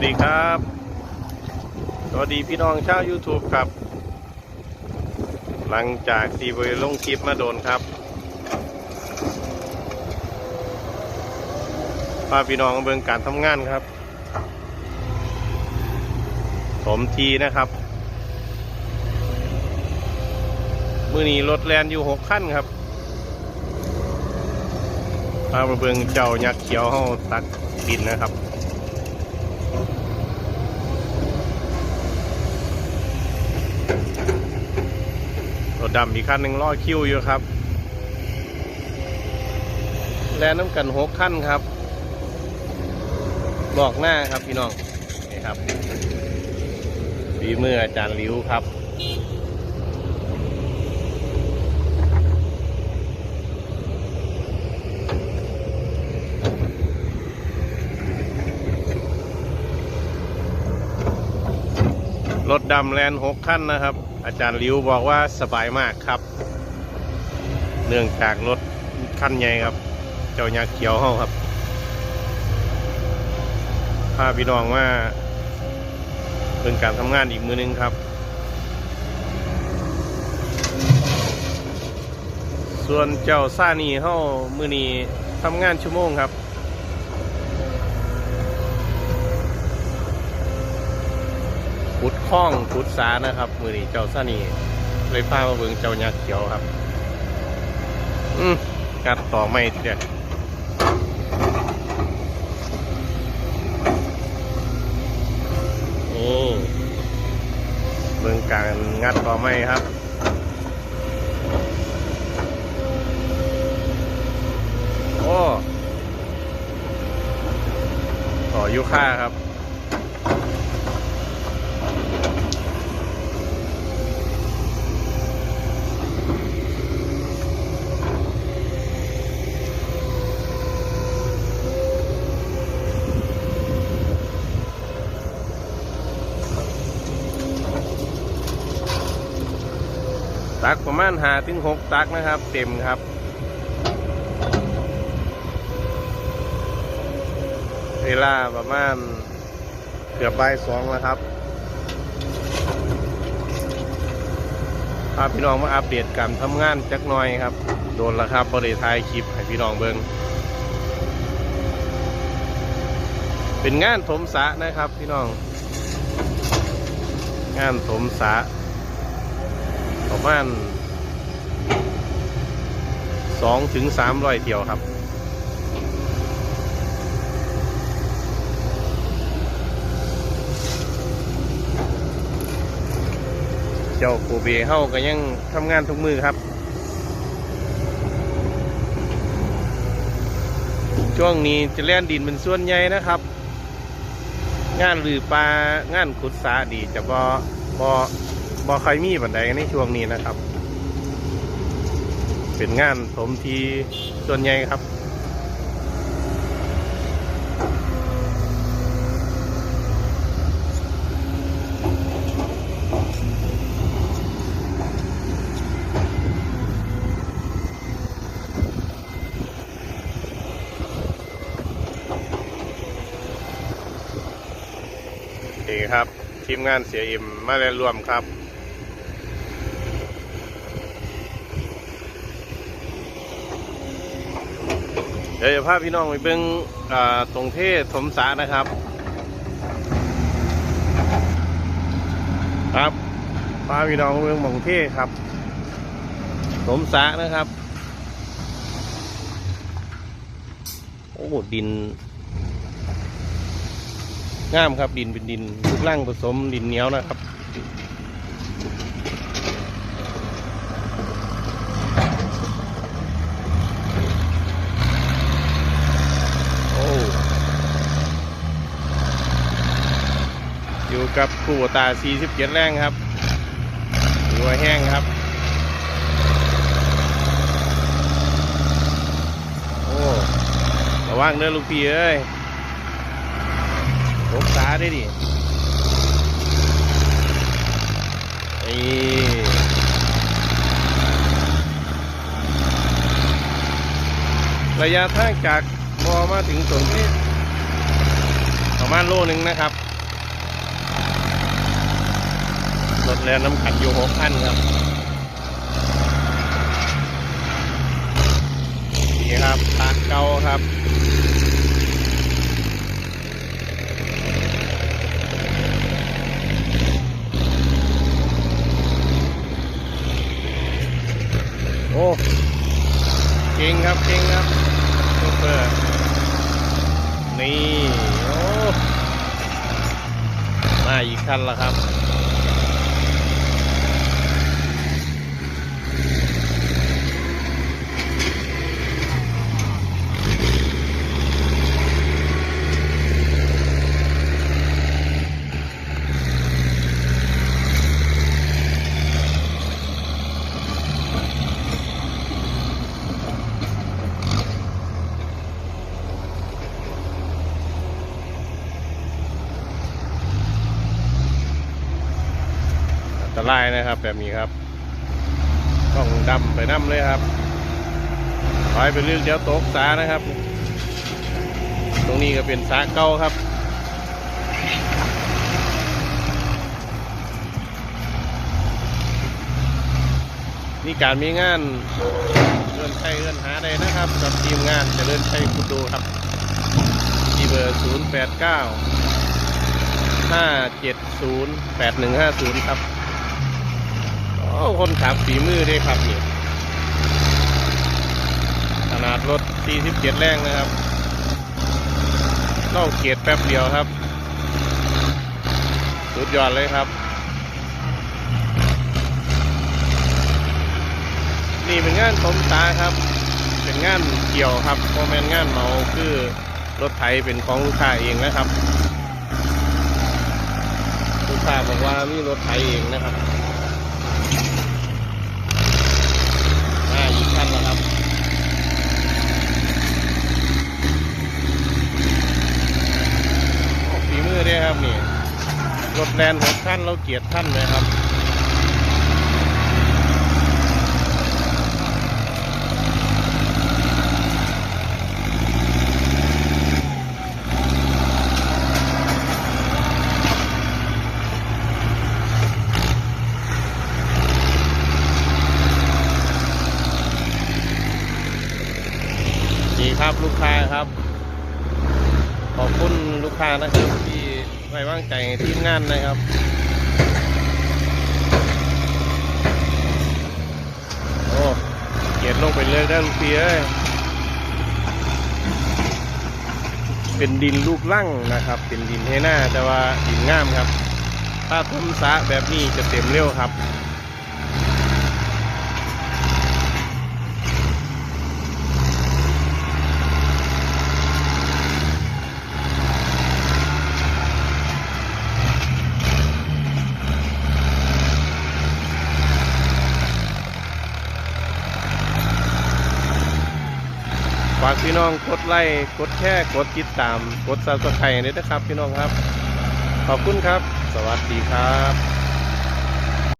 วัสดีครับ สวัสดีพี่น้องชาว YouTube ครับ หลังจากที่ไปลงคลิปมาโดนครับพาพี่น้องมาเบิ่งการทำงานครับ สมทีนะครับ มือนี้รถแลนอยู่หกขั้นครับพามาเบิ่งเจ้ายักษ์เขียวเฮาตักดินนะครับ รถดำอีกคันหนึ่งรอคิวอยู่ครับ แลน้ำกันหกขั้นครับ บอกหน้าครับพี่น้องนี่ครับฝีมืออาจารย์หลิวครับ รถดำแลนหกขั้นนะครับ อาจารย์ลิวบอกว่าสบายมากครับ เนื่องจากรถขั้นใหญ่ครับ เจ้ายักษ์เขียวเฮาครับพาพี่น้องว่าเป็นการทำงานอีกมือหนึงครับ ส่วนเจ้าซ่านีเฮามือนี้ทำงานชั่วโมงครับ ข้องขุดสานะครับ มือนี้เจ้าซนีเลยพามาเบิงเจ้ายักษ์เขียวครับ อืมกัดต่อไม่ทีเดียวนี่เบิงการงัดต่อไม่ครับโอ้ต่อยุค่าครับ ตักประมาณหาถึงหกตักนะครับ เต็มครับเวลาประมาณเกือบบ่ายสองแล้วครับพาพี่น้องมาอัปเดตการทำงานจักหน่อยครับ โดนแล้วครับบริทายคลิปให้พี่น้องเบิงเป็นงานถมสะนะครับพี่น้อง งานถมสะ ประมาณสองถึงสามร้อยเที่ยวครับ เจ้าปูเบเฮาก็ยังทำงานทุกมือครับ ช่วงนี้จะเล่นดินเป็นส่วนใหญ่นะครับ งานหรือปลางานขุดสาดีจะบอบอ บอใครมีบันไดในช่วงนี้นะครับ เป็นงานสมทีส่วนใหญ่ครับโอเคครับ ทีมงานเสียอิ่มมาเรียนรวมครับ เดี๋ยวจะพาพี่น้องไปเบิ้งอ่าตรงเทศสมสานะครับ ครับพาพี่น้องเบิ้งหมองเทศครับ สมสานะครับ โอ้ดินงามครับดินเป็นดินรูปร่างผสมดินเหนียวนะครับ โอ้ อยู่กับคู่ตา 47 แรงครับหัวแห้งครับ โอ้ระวังเด้อลูกพี่เอ้ยลกตาได้ดินี่ระยะทางจากบอมาถึงตรงนี้ประมาณโลหนึ่งนะครับ รถแรงน้ำขัดอยู่หกพันครับนี่ครับทางเก่าครับโอ้เก่งครับเก่งครับซูเปอร์นี่ โอ้ มาอีกคันละครับ อันตรายนะครับ แบบนี้ครับ ต้องดำไปน้ำเลยครับถอยไปเรื่องเดี๋ยวตกสานะครับ ตรงนี้ก็เป็นสาเก่าครับนี่การมีงานเลื่อนใช้เลื่อนหาได้นะครับกับทีมงานจะเลื่อนใช้คุณดูครับที่เบอร์ 0 8 9ห้าเจ็ดศูนย์แปดหนึ่งห้าศูนย์ครับ คนขับฝีมือด้วยครับนี่ขนาดรถ 47 แรงนะครับเข้าเกียรแป๊บเดียวครับ สุดยอดเลยครับ นี่เป็นงานสมตาครับ เป็นงานเกี่ยวครับเพราะแม่นงานเมาคือรถไถเป็นของลูกค้าเองนะครับ ลูกค้าบอกว่ามีรถไถเองนะครับมาอีกคันแล้วครับ ออก ฝีมือได้ครับนี่รถแลนหกขั้นเราเกียรติท่านเลยครับ ดีครับลูกค้าครับ ขอบคุณลูกค้านะครับที่ไว้วาง ใจทีมงานนะครับโอ้เกียดลงไปเลยได้ลูกพี่เอ้ยเป็นดินลูกลั่งนะครับ เป็นดินให้หน้าแต่ว่าดินงามครับ ถ้าทำสะแบบนี้จะเต็มเร็วครับ ฝากพี่น้องกดไลค์กดแชร์กดติดตาม กดซับสไครต์ด้วยนะครับพี่น้องครับ ขอบคุณครับ สวัสดีครับ